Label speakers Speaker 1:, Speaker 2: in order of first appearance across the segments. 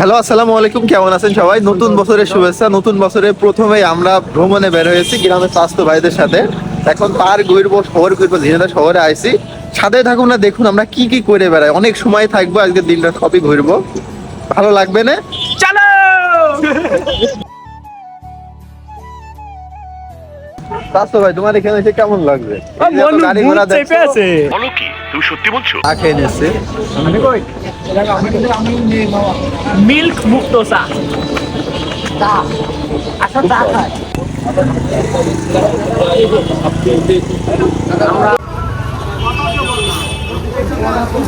Speaker 1: Hello, আসসালামু আলাইকুম। কেমন আছেন সবাই? নতুন বছরের শুভেচ্ছা, নতুন বছরে প্রথমেই আমরা ভ্রমণে বের হয়েছি গ্রামের স্বাস্থ্য ভাইদের সাথে। এখন পার ঘুরবো, শহর ঘুরবো ঝিনাদা শহরে আইছি। সাথে থাকুন না, দেখুন আমরা কি কি করে বেড়াই। অনেক সময় থাকব, আজকে দিনটা সবই ঘুরবো। ভালো লাগবে না?
Speaker 2: চলো!
Speaker 1: স্বাস্থ্য ভাই তোমার এখানে এসে কেমন লাগবে? গাড়ি ঘোড়া
Speaker 2: চেপে আছে।
Speaker 3: বলো কি তুমি সত্যি বলছো?
Speaker 1: চা খেয়ে নিচ্ছে
Speaker 2: মিল্ক মুক্ত চা। আচ্ছা চা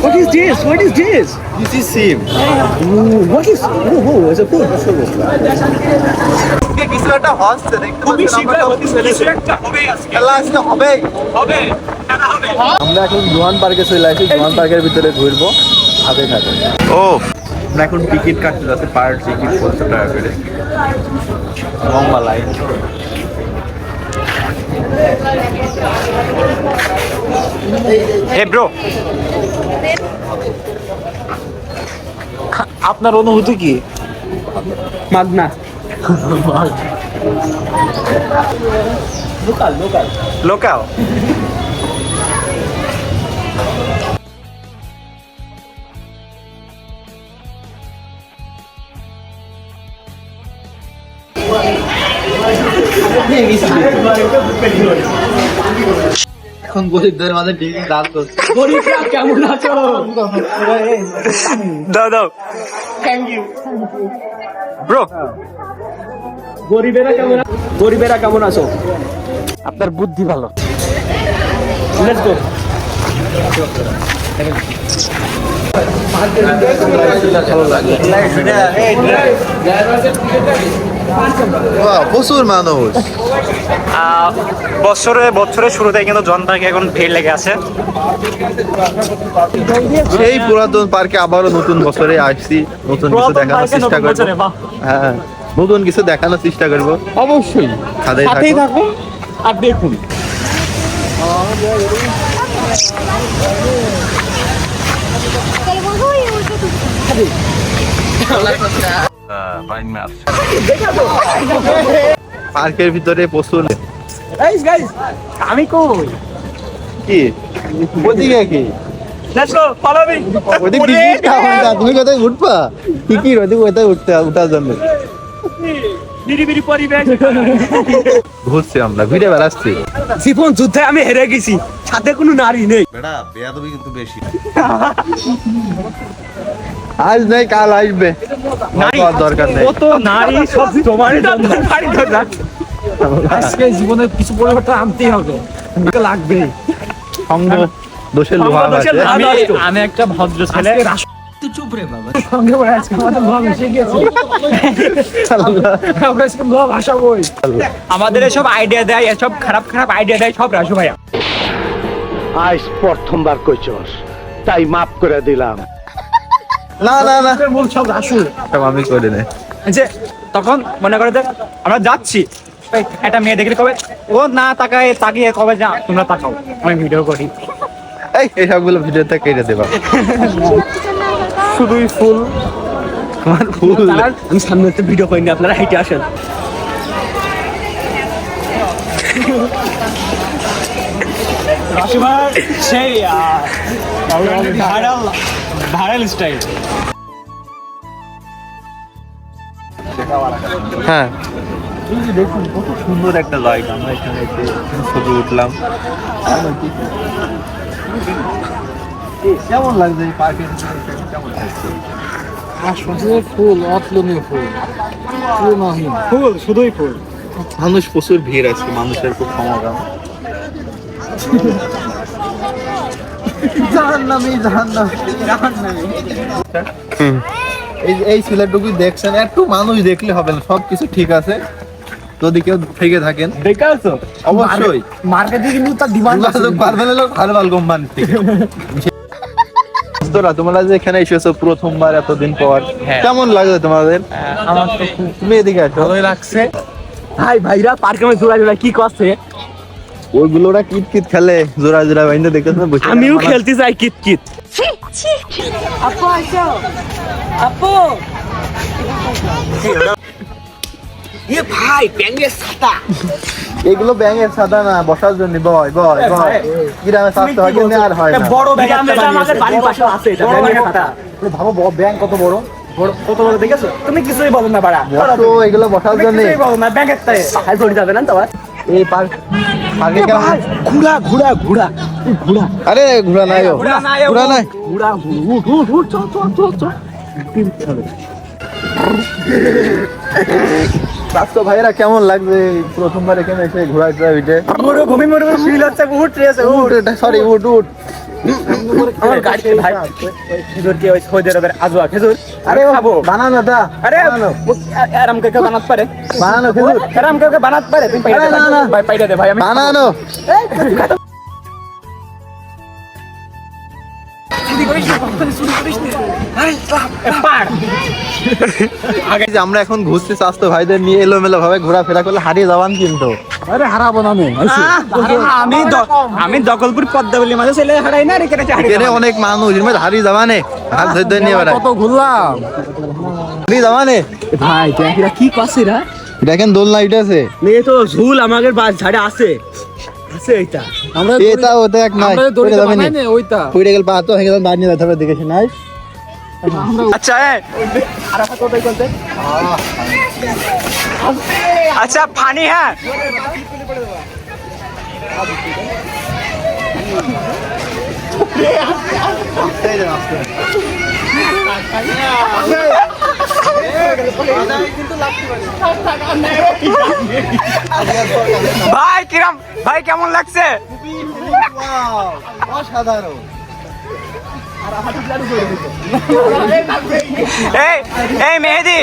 Speaker 4: What is this? What is this?
Speaker 1: This is sim
Speaker 4: Ooh, what is? Oh, oh, it's a food.
Speaker 1: কিছু একটা হচ্ছে দেখতে পাচ্ছেন
Speaker 2: হতে হবে আজকে
Speaker 1: আজকে হবে
Speaker 2: হবে।
Speaker 1: আমরা এখন জোয়ান পার্কে চলে আসি জোয়ান পার্কের ভিতরে ঘুরবো সাথে থাকে ও আমরা এখন টিকিট কাটতে যাচ্ছি পার টিকিট পঞ্চাশ টাকা করে। লম্বা লাইন
Speaker 2: ব্রো আপনার অনুভূতি কি?
Speaker 4: Magna.
Speaker 2: লোকাল
Speaker 1: এখন গরিবদের মাঝে টিকিট দান করছে।
Speaker 4: গরিবরা কেমন আছো?
Speaker 2: দাও দাও। থ্যাংক ইউ ব্রো
Speaker 4: গরিবেরা কেমন আছো গরিবেরা কেমন আছো?
Speaker 2: আপনার বুদ্ধি ভালো।
Speaker 4: লেটস গো
Speaker 1: প্রচুর মানুষ।
Speaker 2: আহ, বছরে বছরের শুরুতে কিন্তু জনতাকে এখন ভিড় লেগে আছে।
Speaker 1: সেই পুরাতন পার্কে আবারও নতুন বছরে আসছি নতুন কিছু দেখানোর চেষ্টা
Speaker 2: বছরে, বাহ।
Speaker 1: হ্যাঁ। নতুন কিছু দেখানোর চেষ্টা করব।
Speaker 4: অবশ্যই।
Speaker 1: সাথেই
Speaker 4: সাথেই
Speaker 1: থাকো
Speaker 4: থাকুন আর দেখুন।
Speaker 1: পার্কের ভিতরে প্রচুর
Speaker 2: আমি কই?
Speaker 1: কি? ওদিকে কি? তুমি কোথায় উঠবা? টিকিট ওদিক কোথায় উঠতে উঠার জন্য?
Speaker 2: নিরিবিরি পরিবেশ।
Speaker 1: ঘুরছি আমরা ঘুরে বেড়াচ্ছি।
Speaker 4: সিফন যুদ্ধে আমি হেরে গেছি সাথে কোনো নারী নেই।
Speaker 5: বেটা বেয়াদবি কিন্তু বেশি।
Speaker 1: আজ নাই কাল আসবে।
Speaker 2: নারী
Speaker 1: দরকার নেই।
Speaker 2: কত নারী সব তোমারই জন্য।
Speaker 4: আজকে জীবনে কিছু পরিবর্তন আনতেই হবে। এটা লাগবেই
Speaker 1: সঙ্গ দোষের লোহা
Speaker 2: আমি আমি একটা ভদ্র ছেলে।
Speaker 4: সঙ্গে বলে আজকে আমাদের ভাব এসে গেছে আমরা আজকে ভাব ভাষা বই।
Speaker 2: আমাদের এসব আইডিয়া দেয় এসব খারাপ খারাপ আইডিয়া দেয় সব রাজু ভাইয়া।
Speaker 6: আজ প্রথমবার কইছস তাই মাফ করে দিলাম।
Speaker 1: না না না।
Speaker 4: মূল সব রাসু।
Speaker 1: সব আমি করে নে।
Speaker 2: যে তখন মনে করে যে আমরা যাচ্ছি। এই একটা মেয়ে দেখলে কবে? ও না তাকায় তাকিয়ে কবে যা তোমরা তাকাও। আমি ভিডিও করি।
Speaker 1: এই এই সবগুলো ভিডিওতে কেটে দেবা।
Speaker 2: শুধুই ফুল।
Speaker 1: আমার ফুল।
Speaker 4: আমি সামনে তো ভিডিও করিনি আপনারা হেঁটে আসেন।
Speaker 2: সেই ভাইরাল ভাইরাল স্টাইল
Speaker 1: হ্যাঁ। দেখুন কত সুন্দর একটা জায়গা আমরা এখানে ছবি উঠলাম। কেমন লাগছে এই পার্কের কেমন লাগছে?
Speaker 4: ফুল অতুলনীয় ফুল। তুলনাহীন
Speaker 2: ফুল শুধুই ফুল।
Speaker 1: মানুষ প্রচুর ভিড় আছে মানুষের খুব সমাগম। জাহান্নামী জাহান্নামী এই এই দেখছেন একটু মানুষ দেখলে হবে না সবকিছু ঠিক আছে। যদি কেউ থেকে থাকেন
Speaker 4: দেখে আছো
Speaker 1: অবশ্যই।
Speaker 4: মার্কেটে কিন্তু তার ডিমান্ড
Speaker 1: যোগাযোগ পারবেন হলো ভালো ভালো কোম্পানি থেকে। তোরা তোমরা যে এখানে এসেছ প্রথমবার এতদিন পর কেমন লাগল তোমাদের?
Speaker 2: আমার তো
Speaker 1: তুমি এদিকে আসো।
Speaker 2: ভালোই লাগছে।
Speaker 4: ভাই ভাইরা পার্কে আমি জোড়া জোড়া কি করছে?
Speaker 1: ওইগুলোরা কিট কিট খেলে জোড়া জোড়া বাইন্দে দেখতেছ না বসে
Speaker 4: আমিও খেলতে চাই কিত কিট
Speaker 7: আপু আসো। আপু।
Speaker 4: এ ভাই ব্যাঙের ছাতা
Speaker 1: এগুলো ব্যাঙের সাদা না বসার জন্য। বয় বয় বয় গ্রামে স্বাস্থ্য হয় কিন্তু আর হয় না।
Speaker 2: বড় ব্যাগ
Speaker 4: আমাদের বাড়ির পাশে আছে এটা ব্যাঙের ছাতা
Speaker 1: ভাবো ব্যাংক কত বড়?
Speaker 2: কত বড় দেখেছ? তুমি কিছুই বলো না বাড়া।
Speaker 1: বসো এগুলো বসার জন্য।
Speaker 2: কিছুই বলো না ব্যাগের তাই
Speaker 4: হাই ধরে যাবে না তো
Speaker 1: এই পার্ক পার্কে কেমন?
Speaker 4: ঘোড়া ঘোড়া ঘোড়া ঘোড়া
Speaker 1: আরে ঘোড়া নাই ও।
Speaker 2: ঘোড়া নাই ও।
Speaker 1: নাই।
Speaker 4: ঘোড়া উঠ উঠ উঠ চল চল চল চল।
Speaker 1: স্বাস্থ্য ভাইরা কেমন লাগবে প্রথমবার এখানে এসে টোড়া উঠে
Speaker 2: মরুভূমি মরুভূমি ফিল হচ্ছে উঠ রয়েছে
Speaker 1: উঠ সরি উঠ উঠ।
Speaker 2: আমার গাড়িতে ভাই? খেজুর কি ওই সৌদি আরবের আজওয়া খেজুর?
Speaker 1: আরে
Speaker 2: খাব।
Speaker 1: বানানো দা
Speaker 2: আরে আরাম কে বানাত পারে।
Speaker 1: বানানো খেজুর।
Speaker 2: আরাম কে বানাত পারে। তুমি পাইটা দে। ভাই পাইটা দে ভাই আমি
Speaker 1: বানানো। আমরা এখন ঘুরছি স্বাস্থ্য ভাইদের নিয়ে এলোমেলো ভাবে ঘোরাফেরা করলে হারিয়ে যাবান কিন্তু। আরে হারাবো না আমি
Speaker 2: আমি দ- আমি দখলপুর পদ্মাবলী মাঝে ছেলে হারাই না রে কেটে
Speaker 1: এখানে অনেক মানুষ এর হারিয়ে যাবানে হাত ধরে নিয়ে বেড়ায়।
Speaker 3: কত ঘুরলাম।
Speaker 1: হারিয়ে যাবানে
Speaker 4: ভাই কি করছে রা
Speaker 1: দেখেন দোলনা উঠেছে।
Speaker 4: মেয়ে তো ঝুল আমাদের বাস ঝাড়ে আছে। আছে এটা
Speaker 3: আমরা
Speaker 1: এটা ওটা এক নাই
Speaker 3: আমরা
Speaker 1: যাবে
Speaker 3: না। ওইটা।
Speaker 1: পড়ে গেল পা তো হয়ে গেল বাইরে নিয়ে যেতে হবে নাই?
Speaker 2: আচ্ছা। আচ্ছা ফানি হ্যাঁ। ভাই, কিরম? ভাই, কেমন লাগছে?
Speaker 1: অসাধারণ
Speaker 2: এই মেহেদি,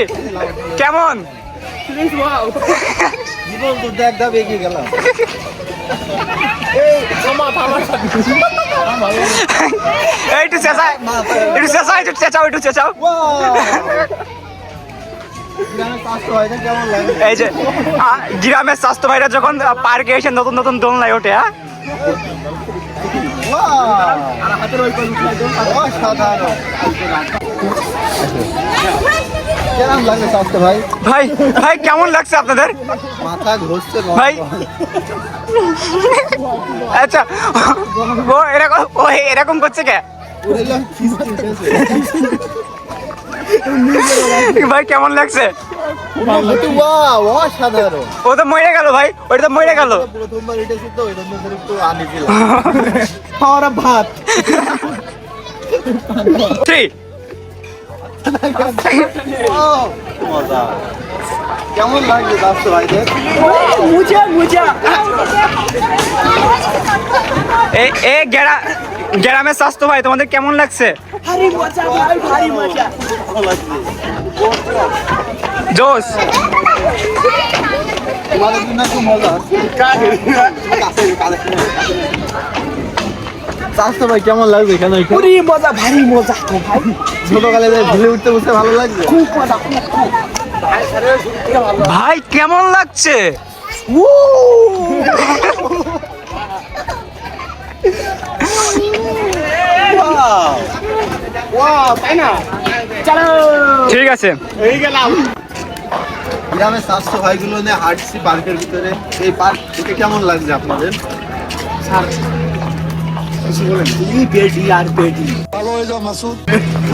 Speaker 2: কেমন?
Speaker 1: জীবন তো দেখ দাব
Speaker 2: একটু চেঁচা একটু একটু চেঁচাও একটু চেঁচাও।
Speaker 1: কেমন লাগে
Speaker 2: এই যে গ্রামের স্বাস্থ্য ভাইরা যখন পার্কে এসে নতুন নতুন দোলনায় ওঠে হ্যাঁ?
Speaker 1: ভাই
Speaker 2: ভাই, কেমন লাগছে আপনাদের? ভাই। আচ্ছা ও, এরকম ও, এরকম করছে কে? ভাই কেমন লাগছে?
Speaker 1: ওয়াও
Speaker 2: ও তো মরে গেল ভাই ওইটা তো মরে গেল।
Speaker 1: ভাত।
Speaker 2: থ্রি
Speaker 1: ও, মজা। কেমন ভাইদের?
Speaker 4: মুজা মুজা।
Speaker 2: এ এ গেরা গ্রামের স্বাস্থ্য ভাই তোমাদের কেমন লাগছে?
Speaker 4: ভারী মজা ভাই ভারী মজা।
Speaker 2: জোস
Speaker 1: তোমাদের জন্য মজা স্বাস্থ্য ভাই কেমন লাগবে এসে?
Speaker 4: মজা ভারী মজা তো ভাই।
Speaker 1: ছোটকালে উঠতে বসে ভালো লাগবে
Speaker 4: খুব মজা খুব খুব।
Speaker 2: ভাই কেমন লাগছে? ঠিক আছে।
Speaker 1: গ্রামের স্বাস্থ্য ভাইগুলো নিয়ে হাঁটছি পার্কের ভিতরে। এই পার্ক দেখে কেমন লাগছে আপনাদের?
Speaker 4: এই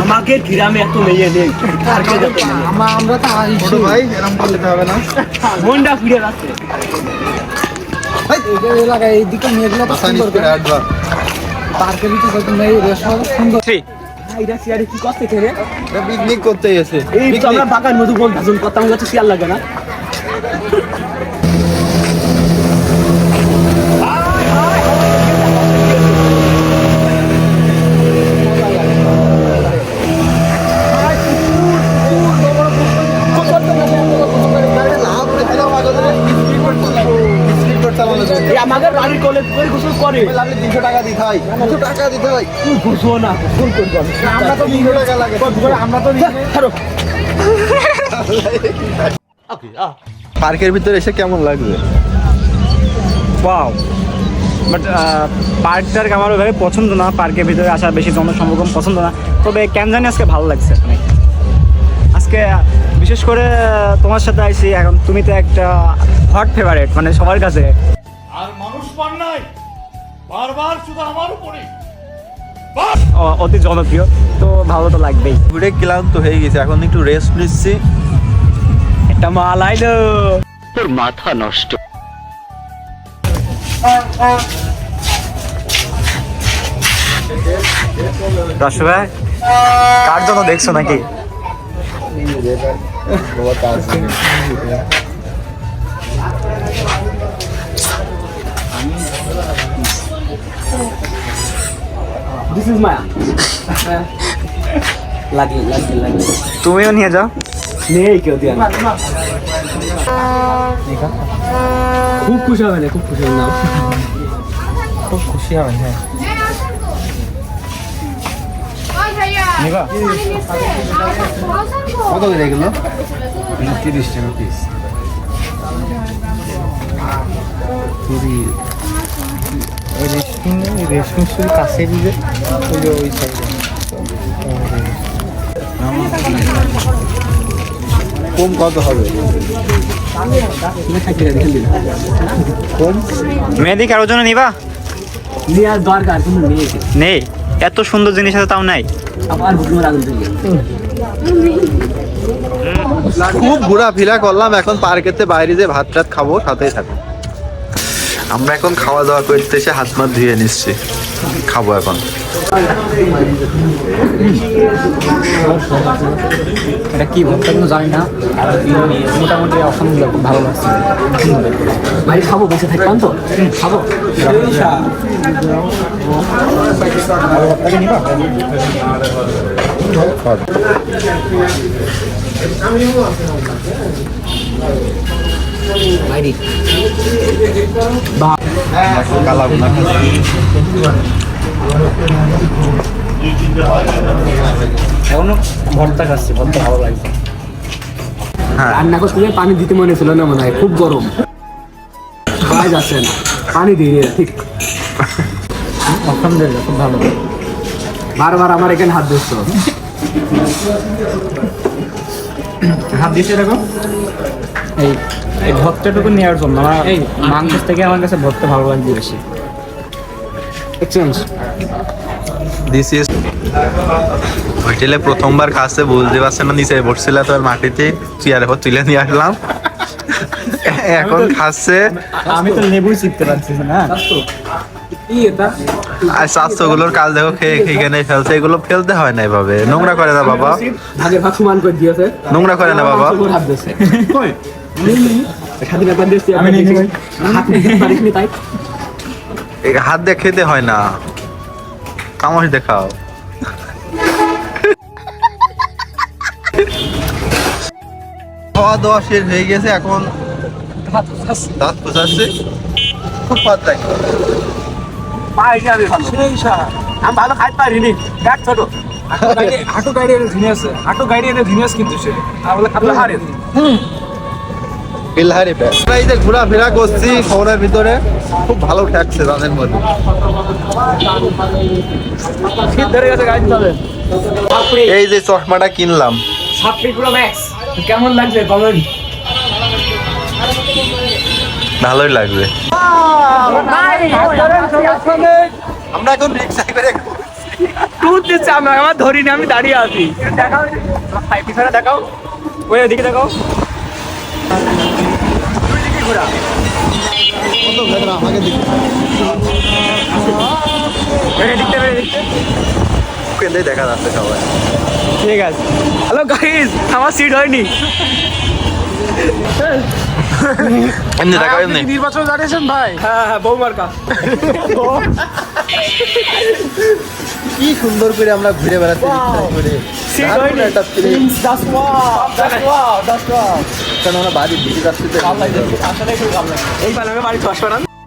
Speaker 4: আমাকে গ্রামে এত মেয়ে নেই। পার্কে যেতে নেই
Speaker 3: আমরা আমরা তো
Speaker 1: ছোট ভাই এরকম করলে হবে না।
Speaker 4: মনটা ফিরে যাচ্ছে
Speaker 3: এলাকায় এইদিকে মেয়েগুলো সুন্দর
Speaker 1: করে। হাঁটবা
Speaker 3: পার্কের ভিতরে মেয়ে সুন্দর।
Speaker 4: সিয়ারে কি করতে খেলে
Speaker 1: পিকনিক করতে গেছে।
Speaker 4: এই তো আমরা বাগান মধু ভাজন করতাম কাছে শিয়াল লাগে না। আমাদের বাড়ির কলে করে। গোসল করে
Speaker 1: তিনশো টাকা দিতে হয়। তিনশো টাকা দিতে হয়।
Speaker 4: গোসল না গোসল করবে
Speaker 1: আমরা তো তিনশো টাকা লাগে।
Speaker 4: আমরা তো ছাড়ো।
Speaker 1: পার্কের ভিতরে এসে কেমন লাগবে?
Speaker 2: ওয়াও বাট পার্কটার আমার ওইভাবে পছন্দ না। পার্কের ভিতরে আসা বেশি জনসমাগম পছন্দ না। তবে কেন জানি আজকে ভালো লাগছে। অনেক আজকে বিশেষ করে তোমার সাথে আইছি এখন তুমি তো একটা হট ফেভারেট মানে সবার কাছে।
Speaker 5: বারবার শুধু আমার উপরে।
Speaker 2: অতি জনপ্রিয়। তো ভালো তো লাগবেই।
Speaker 1: ঘুরে ক্লান্ত হয়ে গেছে এখন একটু রেস্ট নিচ্ছি।
Speaker 2: একটা মাল আইলো।
Speaker 6: তোর মাথা নষ্ট।
Speaker 2: দশ ভাই কার জন্য দেখছ নাকি?
Speaker 4: দিস ইজ মায়া লাগে লাগে লাগে
Speaker 2: তুমিও নিয়ে যাও।
Speaker 4: নেই কেউ দিয়ে খুব খুশি হবে না খুব খুশি হবে না।
Speaker 2: খুব খুশি হবে হ্যাঁ?
Speaker 1: কত করে এগুলো?
Speaker 3: তিরিশ টাকা পিস রেশমি এই শুধু কাছে দিবে ওই যে ওই সাইডে
Speaker 1: কম কত হবে?
Speaker 2: জন্য নিবা?
Speaker 4: নিয়ে আর দরকার কিন্তু নেই।
Speaker 2: নেই? এত সুন্দর জিনিস আছে তাও নাই?
Speaker 4: আবার হুকুমের আগুন
Speaker 1: খুব ঘোরাফেরা করলাম এখন পার্কেতে বাইরে যে ভাত টাত খাব সাথেই থাকো। আমরা এখন খাওয়া দাওয়া করতে এসে হাত মাত ধুয়ে নিচ্ছি। খাব এখন।
Speaker 3: এটা কি ভক্ত কিন্তু জানি না। মোটামুটি অসম খুব ভালো লাগছে।
Speaker 4: ভাই খাব বেঁচে থাকবেন তো? খাব? বাইরে।
Speaker 1: কালা ভুনা খাচ্ছি।
Speaker 2: এখনও ভর্তা খাচ্ছি ভর্তা ভালো লাগছে।
Speaker 4: রান্না করতে গিয়ে পানি দিতে মনে ছিল না মনে হয় খুব গরম। কাজ আছে না পানি দিয়ে ঠিক।
Speaker 3: আলহামদুলিল্লাহ খুব ভালো।
Speaker 4: বারবার আমার এখানে হাত দিচ্ছ
Speaker 2: হাত দিচ্ছে এরকম?
Speaker 3: এই এই ভর্তাটুকু নেওয়ার জন্য আমার এই মাংস থেকে আমার কাছে ভর্তা ভালো লাগছে বেশি।
Speaker 4: এক্সচেঞ্জ
Speaker 1: দিস ইজ হোটেলে প্রথমবার খাচ্ছে বুঝতে পারছে না নিচে বসছিল তো আর মাটিতে চেয়ারে পর তুলে নিয়ে আসলাম। এখন খাচ্ছে।
Speaker 2: আমি তো লেবুই চিপতে পারছি না
Speaker 1: আর স্বাস্থ্যগুলোর কাজ দেখো খেয়ে খেয়ে এখানে ফেলছে এগুলো ফেলতে হয় না এভাবে। নোংরা করে না বাবা। নোংরা করে না বাবা।
Speaker 4: স্বাধীনতা দিয়েছি
Speaker 2: আমি
Speaker 4: হাত পারিসনি তাই
Speaker 1: হাত দিয়ে খেতে হয় না। তামাশ দেখাও। খাওয়া দাওয়া শেষ হয়ে গেছে এখন দাঁত পোষাচ্ছে খুব ভাত লাগে
Speaker 4: আমি ভালো আমি ভালো খাইতে পারিনি দেখ ছোট
Speaker 3: হাঁটু গাড়ি এনে ঝিনিয়াস হাঁটু গাড়ি এনে ঝিনিয়াস কিন্তু সে। আর বলে খাবলা হারে
Speaker 1: বিলহারি ব্যাগ আমরা এই যে ঘোরাফেরা করছি শহরের ভিতরে খুব ভালো ঠেকছে রানের মধ্যে।
Speaker 3: শীত ধরে গেছে যাবে
Speaker 1: এই যে চশমাটা কিনলাম।
Speaker 4: সাতটি পুরো ম্যাক্স কেমন লাগছে কমেন্ট?
Speaker 1: ভালোই লাগবে। আমরা এখন রিক্সায় করে
Speaker 2: টুর দিচ্ছে আমি আমার ধরিনি আমি দাঁড়িয়ে আছি। দেখাও। পিছনে দেখাও। ওই ওদিকে দেখাও।
Speaker 1: আমাকে
Speaker 2: এদিকটা এদিকটা
Speaker 1: কেন্দ্রে দেখা যাচ্ছে সবাই।
Speaker 2: ঠিক আছে। হ্যালো গাইস আমার সিট হয়নি।
Speaker 1: এমনি দেখা এমনি
Speaker 3: নির্বাচন জানিয়েছেন ভাই?
Speaker 2: হ্যাঁ হ্যাঁ বৌমার্কা
Speaker 1: কি সুন্দর করে আমরা ঘুরে
Speaker 2: বেড়াতে
Speaker 1: কারণ আমরা বাড়ির দিকে যাচ্ছি
Speaker 2: আসলে এই বেলা বাড়ি বানান